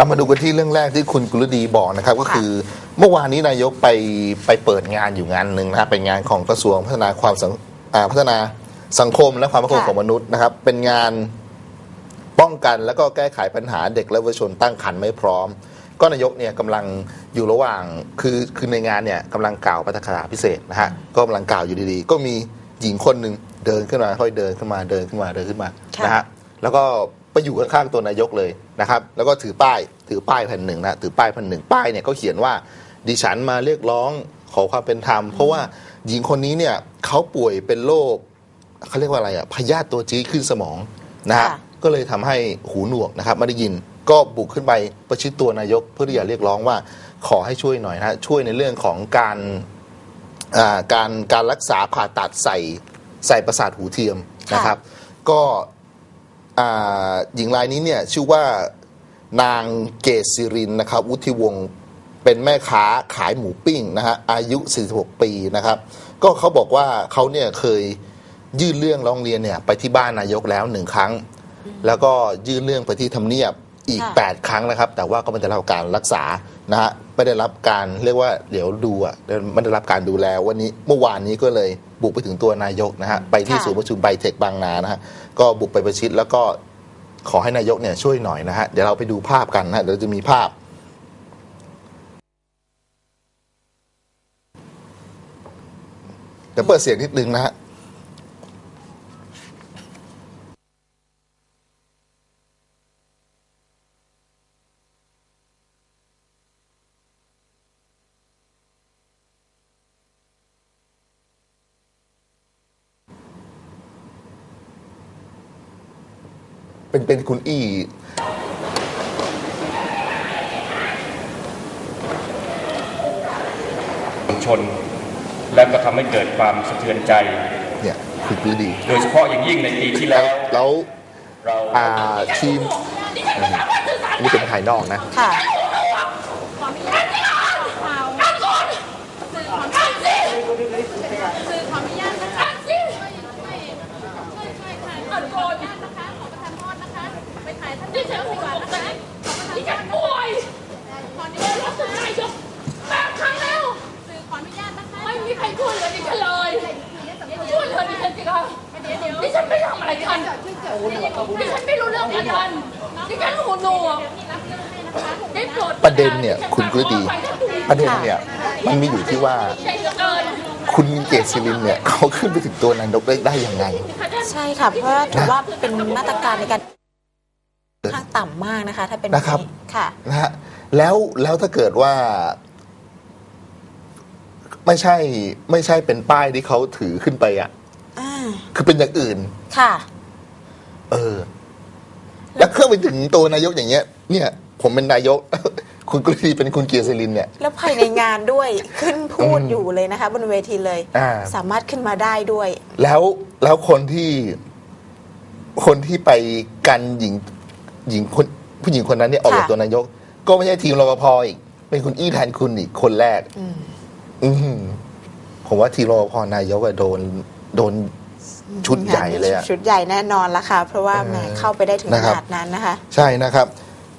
เรามาดูกันที่เรื่องแรกที่คุณกุลดีบอกนะครับ ก็คือเมื่อวานนี้นายกไปไปเปิดงานอยู่งานหนึ่งนะครับเป็นงานของกระทรวงพัฒนาความสังอ่าพัฒนาสังคมและความมั่นคงค่ะของมนุษย์นะครับ เป็นงานป้องกันแล้วก็แก้ไขปัญหาเด็กและเยาวชนตั้งครรภ์ไม่พร้อม ก็นายกเนี่ยกำลังอยู่ระหว่างคือคือในงานเนี่ยกำลังกล่าวปาฐกถาพิเศษนะฮะก็กำลังกล่าวอยู่ดีๆ ก็มีหญิงคนหนึ่งเดินขึ้นมาค่อยเดินขึ้นมาเดินขึ้นมาเดินขึ้นมาค่ะนะฮะแล้วก็ไปอยู่ข้างๆตัวนายกเลย นะครับแล้วก็ถือป้ายถือป้ายแผ่นหนึ่งนะถือป้ายแผ่นหนึ่งป้ายเนี่ยก็เขียนว่าดิฉันมาเรียกร้องขอความเป็นธรรม เพราะว่าหญิงคนนี้เนี่ยเขาป่วยเป็นโรคเขาเรียกว่าอะไรอะพยาธิตัวจี๊ดขึ้นสมองนะฮะค่ะ ก็เลยทำให้หูหนวกนะครับไม่ได้ยินก็บุกขึ้นไปประชิดตัวนายกเพื่อที่จะเรียกร้องว่าขอให้ช่วยหน่อยนะฮะช่วยในเรื่องของการ อ่าการการรักษาผ่าตัดใส่ใส่ประสาทหูเทียมนะครับ ก็อ่า หญิงรายนี้เนี่ยชื่อว่านางเกศิรินนะครับวุฒิวงศ์เป็นแม่ค้าขายหมูปิ้งนะฮะอายุ 46 ปีนะครับ ก็เขาบอกว่าเขาเนี่ยเคยยื่นเรื่องร้องเรียนเนี่ยไปที่บ้านนายกแล้วหนึ่งครั้ง แล้วก็ยื่นเรื่องไปที่ทำเนียบ อีกค่ะ8ครั้งนะครับ แต่ว่าก็ไม่ได้รับการรักษานะฮะไม่ได้รับการเรียกว่าเดี๋ยวดูอะไม่ได้รับการดูแลวันนี้เมื่อวานนี้ก็เลยบุกไปถึงตัวนายกนะฮะไปที่ค่ะศูนย์ประชุมไบเทคบางนานะฮะก็บุกไปประชิดแล้วก็ขอให้นายกเนี่ยช่วยหน่อยนะฮะเดี๋ยวเราไปดูภาพกันนะฮะเดี๋ยวเราจะมีภาพเดี๋ยวเปิดเสียงนิดนึงนะฮะ เป็นเป็นคุณอี้ชน และก็ทำให้เกิดความสะเทือนใจ เนี่ยคุณกุลดี โดยเฉพาะอย่างยิ่งในปีที่แล้แล้ววแล้วเราอ่าทีมอันนี้เป็นภายนอกนะ ค่ะ สื่อขออนุญาตนะคะช่วยช่วยช่วยช่วยถ่ายขออนุญาตนะคะ นสิคะดิฉันไม่ทำอะไรกันดิฉันไม่รู้เรื่องอะไรกันดิฉันหูหนวกได้โปรดประเด็นเนี่ยคุณกุลดี ประเด็นเนี่ยมันมีอยู่ที่ว่าใจเหลือเกินคุณเกศศิรินเนี่ยเขาขึ้นไปถึงตัวนายกได้ได้ยังไง ใช่ค่ะ เพราะว่าถือว่าเป็นมาตรการในการค่อนข้างต่ำมากนะคะ ถ้าเป็นนะครับค่ะนะฮะแล้วแล้วถ้าเกิดว่า ไม่ใช่ไม่ใช่เป็นป้ายที่เขาถือขึ้นไปอะอ่า คือเป็นอย่างอื่น ค่ะ เออ แล้วเครื่องไปถึงตัวนายกอย่างเงี้ย เนี่ย ผมเป็นนายก คุณกุลดีเป็นคุณเกียรติศิรินเนี่ย แล้วภายในงานด้วย ขึ้นพูดอยู่เลยนะคะ บนเวทีเลย อ่า สามารถขึ้นมาได้ด้วย แล้วแล้วคนที่ คนที่ไปกันหญิง หญิงคนผู้หญิงคนนั้นเนี่ยออกจากค่ะ ตัวนายก ก็ไม่ใช่ทีมรปภอีก เป็นคุณอี้แทนคุณอีกคนแรก อืม อืมผมว่าทีมรปภนายกอะโดน โดน ชุดใหญ่เลยอะชุดใหญ่แน่นอนละค่ะ เพราะว่าเออแหมเข้าไปได้ถึงนะขครับนาดนั้นนะคะ ใช่นะครับ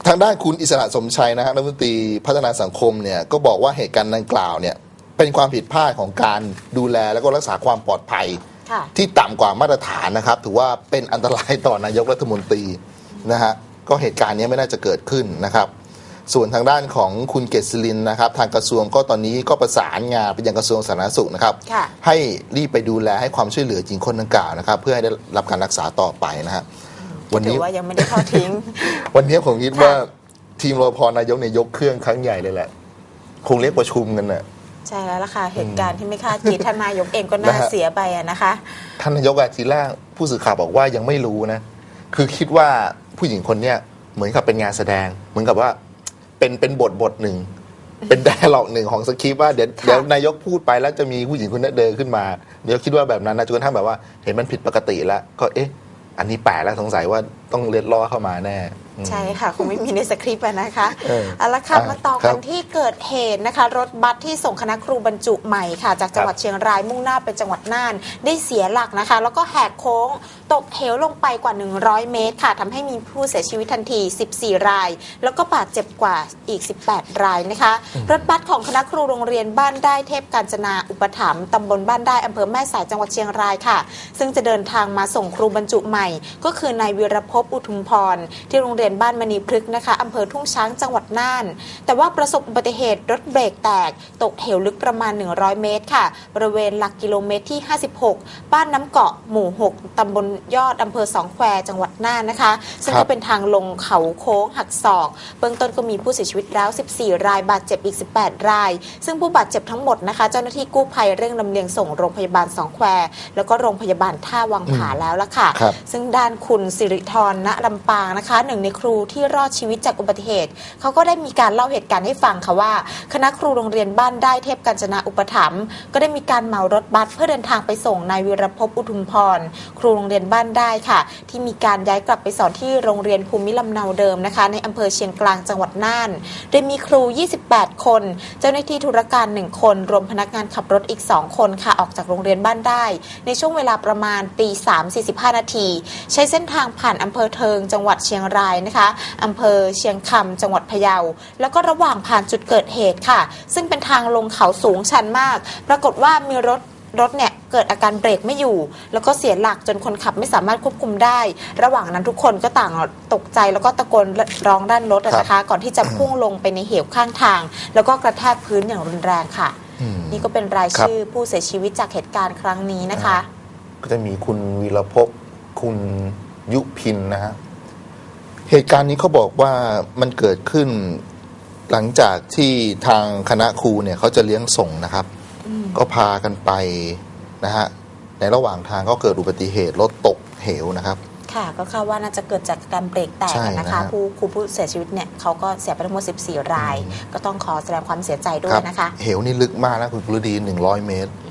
ทางด้านคุณอิสระสมชัยนะฮะรัฐมนตรีพัฒนาสังคมเนี่ยก็บอกว่าเหตุการณ์ดังกล่าวเนี่ยเป็นความผิดพลาดของการดูแลแล้วก็รักษาความปลอดภัยค่ะที่ต่ำกว่ามาตรฐานนะครับ ถือว่าเป็นอันตรายต่อนายกรัฐมนตรีนะฮะก็เหตุการณ์นี้ไม่น่าจะเกิดขึ้นนะครับ ส่วนทางด้านของคุณเกษรินนะครับ ทางกระทรวงก็ตอนนี้ก็ประสานงานไปยังกระทรวงสาธารณสุขนะครับ ค่ะให้รีบไปดูแลให้ความช่วยเหลือหญิงคนดังกล่าวนะครับ เพื่อให้ได้รับการรักษาต่อไปนะฮะวันถืนี้อว่ายังไม่ได้ทอดทิ้ง วันนี้ผมคิดค่ะว่าทีมรพนายกเนี่ยยกเครื่องครั้งใหญ่เลยแหละ คงเรียกประชุมกันน่ะ ใช่แล้วล่ะค่ะ เหตุการณ์ที่ไม่คาดคิดท่านนายกเองก็น่านะฮะ เสียไปอะนะคะ ท่านนายกอะทีแรกผู้สื่อข่าวบอกว่ายังไม่รู้นะ คือคิดว่าผู้หญิงคนเนี้ยเหมือนกับเป็นงานแสดง เหมือนกับว่า เป็นเป็นบทบทหนึ่ง เป็นไดอะล็อกหนึ่งของสคริปต์ว่าเดี๋ยวค่ะเดี๋ยวนายกพูดไปแล้วจะมีผู้หญิงคนนี้เดินขึ้นมาเดี๋ยวคิดว่าแบบนั้นนะจนกระทั่งแบบว่าเห็นมันผิดปกติแล้วก็เอ๊ะ อันนี้แปลกแล้วสงสัยว่า ต้องเล็ดล้อเข้ามาแน่ ใช่ค่ะคงไม่มีในสคริปต์อะนะคะเออเอาละค่ะอะมาต่อครักับนที่เกิดเหตุนะคะ รถบัสที่ส่งคณะครูบรรจุใหม่ค่ะ จากจังหวัดเชียงรายมุ่งหน้าไปจังหวัดน่าน ได้เสียหลักนะคะ แล้วก็แหกโค้งตกเหวลงไปกว่า 100 เมตร ค่ะทำให้มีผู้เสียชีวิตทันที 14 ราย แล้วก็บาดเจ็บกว่าอีก 18 รายนะคะ รถบัสของคณะครูโรงเรียนบ้านได้เทพการจนาอุปถัมภ์ตำบลบ้านได้อำเภอแม่สายจังหวัดเชียงรายค่ะ ซึ่งจะเดินทางมาส่งครูบรรจุใหม่ ก็คือนายวีรภพอุทุมพร ที่โรงเรียนบ้านมณีพฤกษ์นะคะอำเภอทุ่งช้างจังหวัดน่าน แต่ว่าประสบอุบัติเหตุรถเบรกแตก ตกเหวลึกประมาณ 100 เมตรค่ะ บริเวณหลักกิโลเมตรที่ 56 บ้านน้ำเกาะหมู่ 6 ตำบลยอดอำเภอสองแควจังหวัดน่านนะคะ ซึ่งครัก็บเป็นทางลงเขาโค้งหักศอก เบื้องต้นก็มีผู้เสียชีวิตแล้ว 14 รายบาดเจ็บอีก 18 ราย ซึ่งผู้บาดเจ็บทั้งหมดนะคะเจ้าหน้าที่กู้ภัยเร่งลำเลียงส่งโรงพยาบาลสองแควแล้วก็โรงพยาบาลท่าวังผาแล้วละค่ะครับซึ่งด้านคุณสิริธรณลำปางนะคะหนึ่งในครูที่รอดชีวิตจากอุบัติเหตุ เขาก็ได้มีการเล่าเหตุการณ์ให้ฟังค่ะว่า คณะครูโรงเรียนบ้านได้เทพกัญจนาอุปถัมภ์ก็ได้มีการเหมารถบัสเพื่อเดินทางไปส่งนายวีรภพอุทุมพร ครูโรงเรียนบ้านได้ค่ะ ที่มีการย้ายกลับไปสอนที่โรงเรียนภูมิลำเนาเดิมนะคะ ในอำเภอเชียงกลางจังหวัดน่าน โดยมีครู 28 คน เจ้าหน้าที่ธุรการ 1 คน รวมพนักงานขับรถอีก 2 คนค่ะออกจากโรงเรียนบ้านได้ ในช่วงเวลาประมาณตี3 45 นาที ใช้เส้นทางผ่านอำเภอเทิงจังหวัดเชียงรายนะคะอำเภอเชียงคำจังหวัดพะเยา แล้วก็ระหว่างผ่านจุดเกิดเหตุค่ะ ซึ่งเป็นทางลงเขาสูงชันมาก ปรากฏว่ามีรถรถเนี่ยเกิดอาการเบรกไม่อยู่ แล้วก็เสียหลักจนคนขับไม่สามารถควบคุมได้ ระหว่างนั้นทุกคนก็ต่างตกใจแล้วก็ตะโกนร้องด้านรถอะนะคะ ก่อนที่จะพุ่งลงไปในเหวข้างทาง แล้วก็กระแทกพื้นอย่างรุนแรงค่ะอืมนี่ก็เป็นรายครับชื่อผู้เสียชีวิตจากเหตุการณ์ครั้งนี้นะคะ ก็จะมีคุณวีรภพคุณ ยุพินนะฮะเหตุการณ์นี้เขาบอกว่ามันเกิดขึ้นหลังจากที่ทางคณะครูเนี่ยเขาจะเลี้ยงส่งนะครับ ก็พากันไปนะฮะในระหว่างทางก็เกิดอุบัติเหตุรถตกเหวนะครับ ค่ะ ก็คาดว่าน่าจะเกิดจากการเบรกแตกใช่อะนะคะนะฮะผู้ครูผู้เสียชีวิตเนี่ยเขาก็เสียไปทั้งหมด 14 ราย ก็ต้องขอแสดงความเสียใจด้วยนะคะ เหวนี่ลึกมากนะคุณกุลดีหนึ่งร้อยเมตร อื